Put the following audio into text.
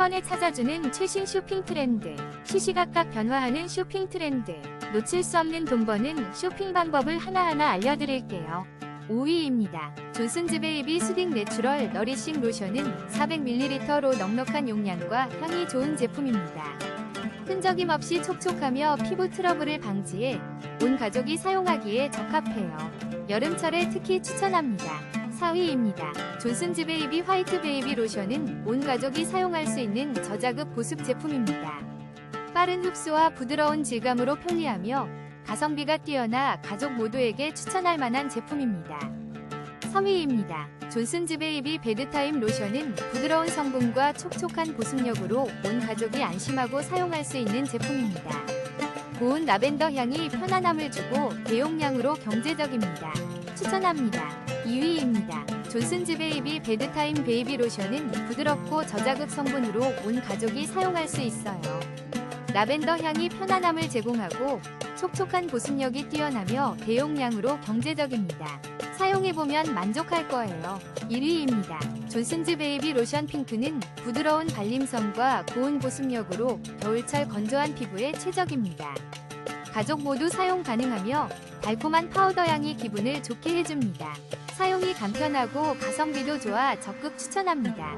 번에 찾아주는 최신 쇼핑 트렌드. 시시각각 변화하는 쇼핑 트렌드. 놓칠 수 없는 돈 버는 쇼핑 방법을 하나하나 알려드릴게요. 5위입니다. 존슨즈 베이비 수딩 내추럴 너리싱 로션은 400ml로 넉넉한 용량과 향이 좋은 제품입니다. 끈적임 없이 촉촉하며 피부 트러블을 방지해 온 가족이 사용하기에 적합해요. 여름철에 특히 추천합니다. 4위입니다. 존슨즈 베이비 화이트 베이비 로션은 온 가족이 사용할 수 있는 저자극 보습 제품입니다. 빠른 흡수와 부드러운 질감으로 편리하며 가성비가 뛰어나 가족 모두에게 추천할 만한 제품입니다. 3위입니다. 존슨즈 베이비 베드타임 로션은 부드러운 성분과 촉촉한 보습력으로 온 가족이 안심하고 사용할 수 있는 제품입니다. 고운 라벤더 향이 편안함을 주고 대용량으로 경제적입니다. 추천합니다. 2위입니다. 존슨즈 베이비 베드타임 베이비 로션은 부드럽고 저자극 성분으로 온 가족이 사용할 수 있어요. 라벤더 향이 편안함을 제공하고 촉촉한 보습력이 뛰어나며 대용량으로 경제적입니다. 사용해보면 만족할 거예요. 1위입니다. 존슨즈 베이비 로션 핑크는 부드러운 발림성과 고운 보습력으로 겨울철 건조한 피부에 최적입니다. 가족 모두 사용 가능하며 달콤한 파우더 향이 기분을 좋게 해줍니다. 사용이 간편하고 가성비도 좋아 적극 추천합니다.